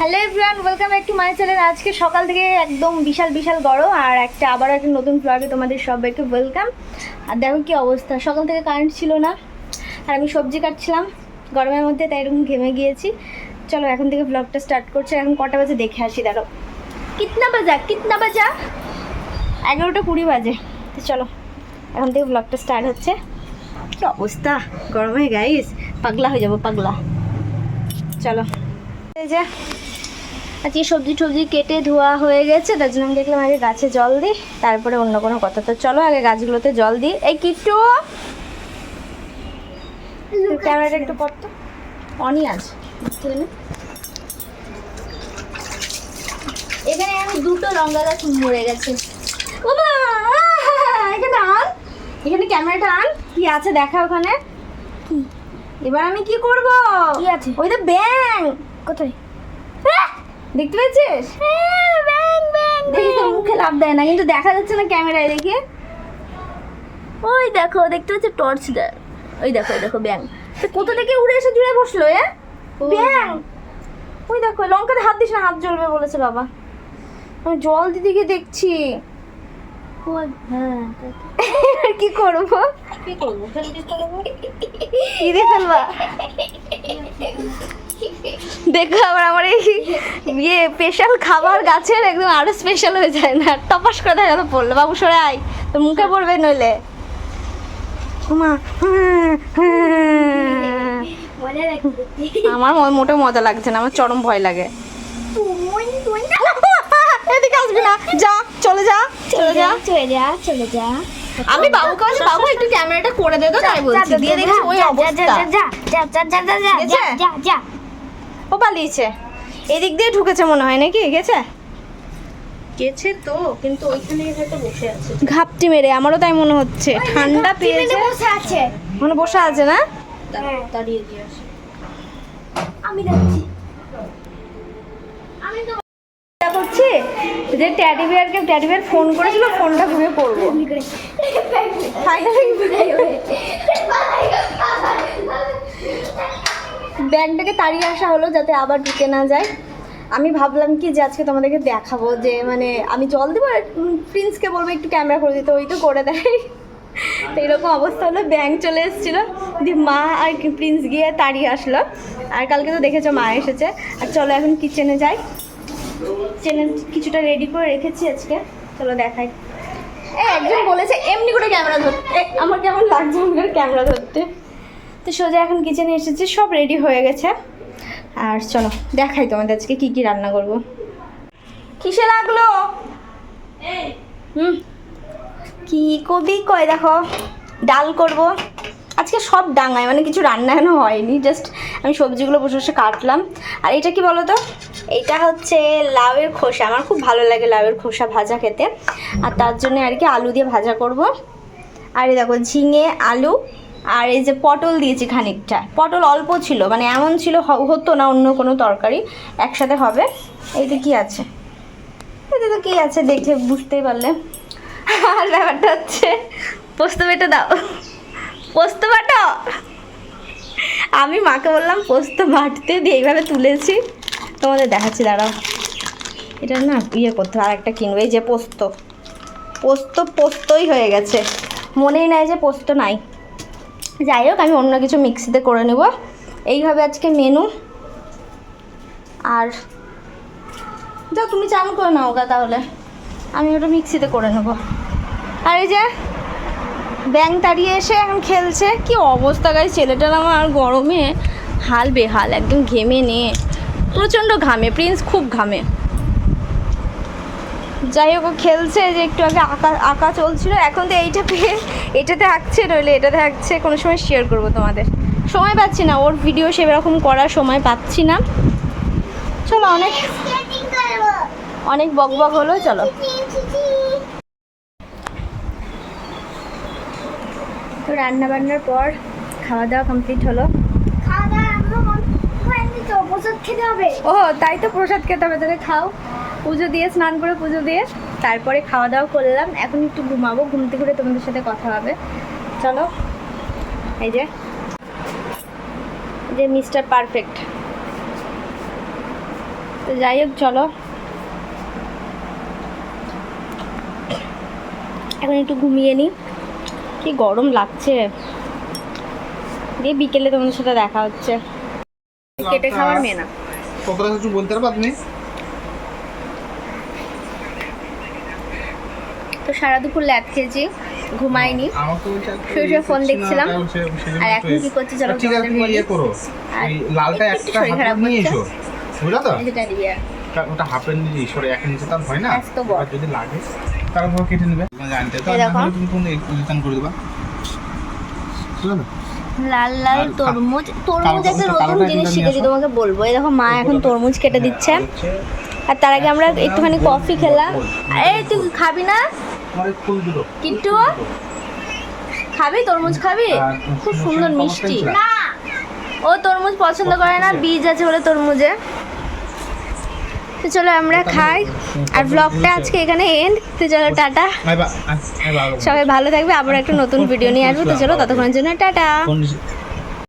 Hello everyone, welcome back to my channel. আজকে সকাল থেকে একদম বিশাল বিশাল গরম, আর একটা আবার একটা নতুন ব্লগে তোমাদের সবাইকে ওয়েলকাম আর দেখো কি অবস্থা, সকাল থেকে কারেন্ট ছিল না, আর আমি সবজি কাটছিলাম, গরমের মধ্যে তাই এরকম ঘেমে গিয়েছি। চলো এখন থেকে ব্লগটা স্টার্ট করছে এখন কটা বাজে দেখে আসি দাঁড়ো কিতনা বাজা কিতনা বাজা? এগারোটা কুড়ি বাজে, তো চলো, এখন থেকে ব্লগটা স্টার্ট হচ্ছে। কি অবস্থা, গরমে গাইস পাগলা হয়ে যাব, পাগলা। চলো। এই যে আজকে সবজি টবজি কেটে ধোয়া হয়ে গেছে তার জন্য আমি দেখলাম আগে গাছে জল দিই তারপরে অন্য কোনো কথা। তো চলো আগে গাছগুলোতে জল দিই। এই কিট্টু! ক্যামেরাটা একটু পড়তো অনই আছে এখানে আমি দুটো লঙ্কা গাছ মরে গেছে। এখানে আন। এখানে ক্যামেরাটা আন। কি আছে দেখা ওখানে? এবার আমি কি করব? কি আছে? ওই তো ব্যাং কোথায়! দেখতে পেয়েছিস ব্যাং ব্যাং দেখি তো মুখে লাভ দেয় না কিন্তু দেখা যাচ্ছে না ক্যামেরায় দেখে। ওই দেখো দেখতে পাচ্ছ টর্চ দেয়। ওই দেখো ওই দেখো ব্যাং। তো কোথা থেকে উড়ে এসে জুড়ে বসল এ? ব্যাং। ওই দেখো লঙ্কাতে হাত দিস না হাত জ্বলবে বলেছে বাবা। আমি জল গিয়ে দেখছি। হ্যাঁ কি করব? কি করব? দিয়ে ফেলবা। দেখো আবার আমার এই ইয়ে স্পেশাল খাবার গাছের একদম আরও স্পেশাল হয়ে যায় না। টপাস করে দেখা গেল পড়ল বাবু সরে আয়। তো মুখে পড়বে নইলে। আমার ম- মোটেও মজা লাগছে না। আমার চরম ভয় লাগে। এদিকে আসবি না। যা চলে যা চলে যা। চলে যা চলে যা আমি বাবুকে বলছি বাবু একটু ক্যামেরাটা করে দে তো। তাই বলছি। দিয়ে দেখছি ওই অবস্থা। যা যা যা যা যা যা? যা যা। ও পালিয়েছে। এদিক দিয়ে ঢুকেছে মনে হয় নাকি? গেছে? গেছে তো কিন্তু ওইখানে হয়তো বসে আছে। ঘাপটি মেরে আমারও তাই মনে হচ্ছে। ঠান্ডা পেয়েছে। বসে আছে। মানে বসে আছে না? হ্যাঁ। দাঁড়িয়ে দিয়ে আসে। আমি যাচ্ছি। আমি তো করছি যে ট্যাডি বিয়ারকে ট্যাডি বিয়ার ফোন করেছিল ফোনটা ঘুরে পড়ব ফাইনালি ব্যাগটাকে তাড়িয়ে আসা হলো যাতে আবার ঢুকে না যায়। আমি ভাবলাম কি যে আজকে তোমাদেরকে দেখাবো যে মানে আমি জল দেবো আর প্রিন্সকে বলব একটু ক্যামেরা করে দিতে, ওই তো করে দেয়। তো এরকম অবস্থা হলো, ব্যাংক চলে এসেছিল। দিয়ে মা আর প্রিন্স গিয়ে তাড়িয়ে আসলো। আর কালকে তো দেখেছ মা এসেছে। আর চলো এখন কিচেনে যাই। কিচেনে কিছুটা রেডি করে রেখেছি আজকে। চলো দেখাই। এ, একজন বলেছে, এমনি করে ক্যামেরা ধরতে। আমার কেমন লাগছে করে ক্যামেরা ধরতে? তো সোজা এখন কিচেনে এসেছি সব রেডি হয়ে গেছে। আর চলো দেখাই তোমাদের আজকে কী কী রান্না করব। কিসে লাগল? হুম। কি কবি কয় দেখো ডাল করব। আজকে সব ডাঙায় মানে কিছু রান্না এখনও হয়নি জাস্ট আমি সবজিগুলো বসে বসে কাটলাম। আর এটা কি বলো তো এটা হচ্ছে লাউয়ের খোসা আমার খুব ভালো লাগে লাউয়ের খোসা ভাজা খেতে। আর তার জন্য আর কি আলু দিয়ে ভাজা করব। আর এই দেখো ঝিঙে আলু আর এই যে পটল দিয়েছি খানিকটা, পটল অল্প ছিল মানে এমন ছিল হতো না অন্য কোনো তরকারি, একসাথে হবে। এইতে কি আছে? এতে তো কি আছে দেখে বুঝতেই পারলে। আর ব্যাপারটা হচ্ছে, পোস্ত বেটে দাও। পোস্ত বাটো? আমি মাকে বললাম, পোস্ত বাটতে দিয়ে এইভাবে তুলেছি। তোমাদের দেখাচ্ছি, দাঁড়াও। এটা না ইয়ে করতে আর একটা কিনবে, এই যে পোস্ত। পোস্ত পোস্তই হয়ে গেছে। মনেই নাই যে পোস্ত নাই। যাই হোক, আমি অন্য কিছু মিক্সিতে করে নেব। এইভাবে আজকে মেনু। আর যাও, তুমি চান করে নাও গা তাহলে। আমি ওটা মিক্সিতে করে নেব। আর এই যে, ব্যাং তাড়িয়ে এসে এখন খেলছে। কি অবস্থা গাই ছেলেটার আমার গরমে হাল বেহাল, একদম ঘেমে নিয়ে প্রচণ্ড ঘামে, প্রিন্স খুব ঘামে। যাই হোক খেলছে যে একটু আগে আঁকা আঁকা চলছিল এখন তো এইটা পেয়ে এটাতে আঁকছে নইলে এটাতে আঁকছে কোনো সময় শেয়ার করব তোমাদের। সময় পাচ্ছি না ওর ভিডিও সেরকম করার সময় পাচ্ছি না। চলো অনেক অনেক বক বক হলো চলো। তো রান্না বান্নার পর খাওয়া দাওয়া কমপ্লিট হলো ও তাই তো প্রসাদ খেতে হবে তাহলে খাও। পুজো দিয়ে, স্নান করে পুজো দিয়ে, তারপরে খাওয়া দাওয়া করলাম। এখন একটু ঘুমাবো ঘুমতে ঘুরে তোমাদের সাথে কথা হবে। চলো, এই যে যে মিস্টার পারফেক্ট। তো যাই হোক, চলো। এখন একটু ঘুমিয়ে নিই। কি গরম লাগছে। দিয়ে বিকেলে তোমাদের সাথে দেখা হচ্ছে। কেটে খাওয়ার মেয়ে না। কতটা কিছু বলতে পারব তো সারা দুপুর ল্যাদ খেয়েছি ঘুমাইনি। শুয়ে ফোন দেখছিলাম। আর এখন কি করছি চলো ঠিক আছে তোমাদের তুমি বলি। ইয়ে করো। আর লালটা একটা শরীর খারাপ নিয়ে এসো বুঝলা তো? যেটা দিয়ে। ওটা হাফের নিচে সরে এক নিচে তার হয় না। এবার যদি লাগে ধরো কেটে নেবে। জানতে তো না তুমি তুমি রিটার্ন করে দেবা। বুঝলে? লাল লাল তরমুজ। তরমুজ একটা নতুন জিনিস শিখেছি তোমাকে বলব। এই দেখো মা এখন তরমুজ কেটে দিচ্ছে। আর আর তার আগে আমরা একটুখানি কফি খেলাম। এই তুই খাবি না? কিট্টু? খাবি? তরমুজ খাবি? খুব সুন্দর মিষ্টি। ও তরমুজ পছন্দ করে না বীজ আছে বলে তরমুজে। তো চলো আমরা খাই। আর ব্লগটা আজকে এখানে এন্ড তো চলো টাটা। সবাই ভালো থাকবে। আবার একটা নতুন ভিডিও নিয়ে আসব। তো চলো ততক্ষণের জন্য টাটা।